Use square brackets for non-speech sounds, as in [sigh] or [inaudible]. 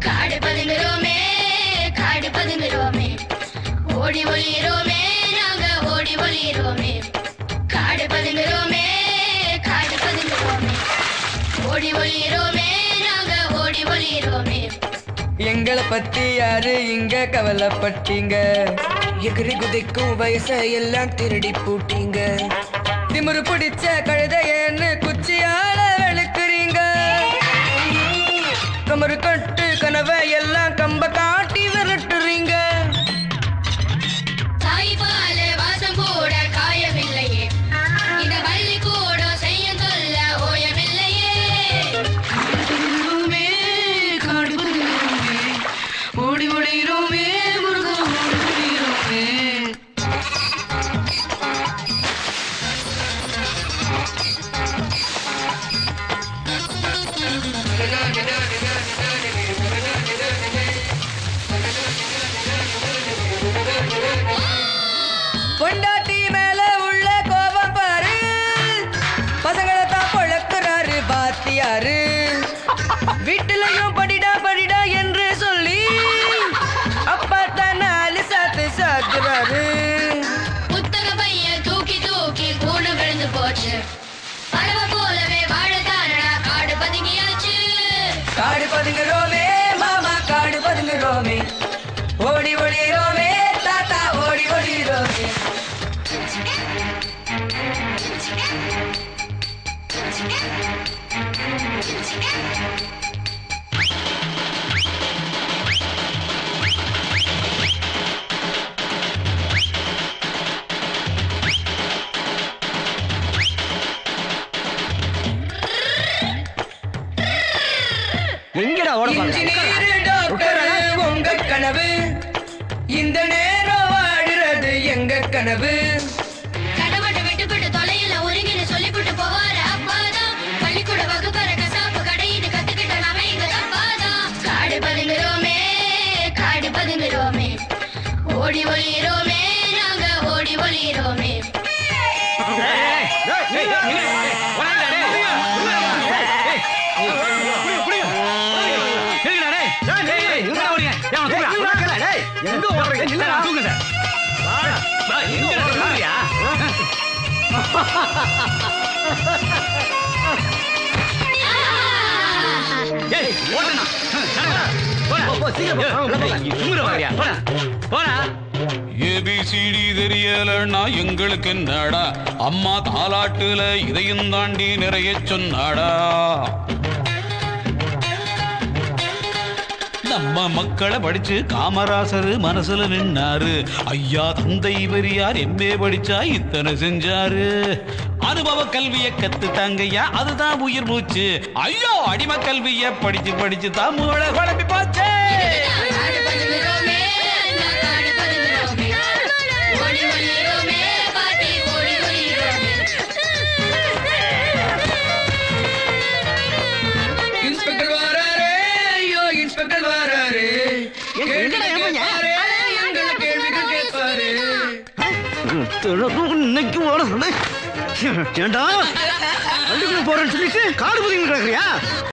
காடு பதுங்குறோமே காடு பதுங்குறோமே. ஓடி ஒளியிறோமே நாங்க ஓடி ஒளியிறோமே. எங்களை பத்தி யாரு இங்க கவலைப்பட்டீங்க? எகிரி குதிக்கும் வயசை எல்லாம் திருடி பூட்டீங்க. திமுரு பிடிச்ச கழ எங்கடா ஓட டாக்டர் உங்க கனவு. இந்த நேரம் வாடுறது எங்க கனவு? ஓடி ஒளிரோமே நாங்க ஓடி ஒளிரோமே. எங்க ஓடுறீங்க ஏபிசிடி தெரியலன்னா எங்களுக்கு என்னடா? அம்மா தாலாட்டுல இதையும் தாண்டி நிறைய சொன்னாடா. நம்ம மக்களை படிச்சு காமராசர் மனசுல நின்னாரு. ஐயா தந்தை பெரியார் எம்ஏ படிச்சா இத்தனை செஞ்சாரு. அனுபவ கல்விய கத்துட்டாங்கய்யா அதுதான் உயிர் மூச்சு ஐயோ அடிமை கல்விய படிச்சு படிச்சு தான் மூளை குழம்பி போச்சே இன்னைக்கு ஓட [laughs] ஏண்டா வண்டிக்குள்ள போறேன்னு சொல்லிட்டு காடு புதிங்க கிடக்குறியா?